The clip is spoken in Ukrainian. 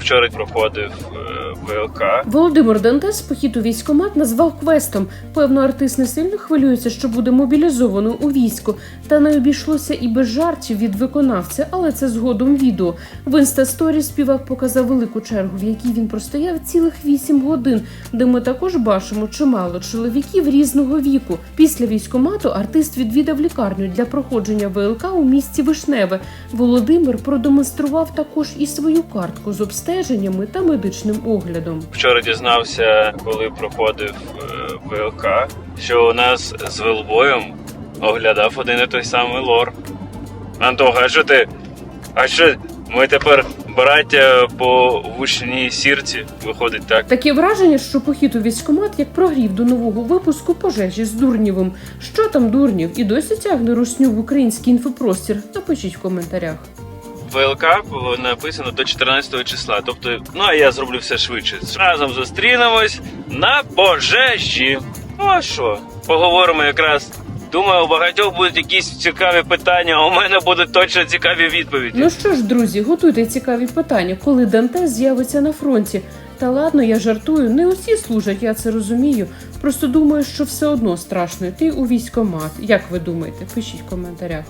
Вчора проходив е, ВЛК. Володимир Дантес похід у військкомат назвав квестом. Певно, артист не сильно хвилюється, що буде мобілізовано у війську. Та не обійшлося і без жартів від виконавця, але це згодом відео. В інстасторі співак показав велику чергу, в якій він простояв цілих 8 годин, де ми також бачимо чимало чоловіків різного віку. Після військкомату артист відвідав лікарню для проходження ВЛК у місті Вишневе. Володимир продемонстрував також і свою картку з обстеженнями та медичним оглядом. Вчора дізнався, коли проходив е, ВЛК, що у нас з Велбоєм оглядав один і той самий лор. Антох, а що ти? А що ми тепер браття по вушній сірці? Виходить так. Таке враження, що похід у військкомат як прогрів до нового випуску пожежі з Дурнєвим. Що там Дурнів? І досі тягне русню в український інфопростір? Напишіть в коментарях. ВЛК написано до 14 числа. Тобто, ну а я зроблю все швидше. Разом зустрінемось на пожежі. Ну а що? Поговоримо якраз. Думаю, у багатьох будуть якісь цікаві питання, а у мене будуть точно цікаві відповіді. Ну що ж, друзі, готуйте цікаві питання, коли Дантес з'явиться на фронті. Та ладно, я жартую, не усі служать, я це розумію. Просто думаю, що все одно страшно йти у військкомат. Як ви думаєте? Пишіть в коментарях.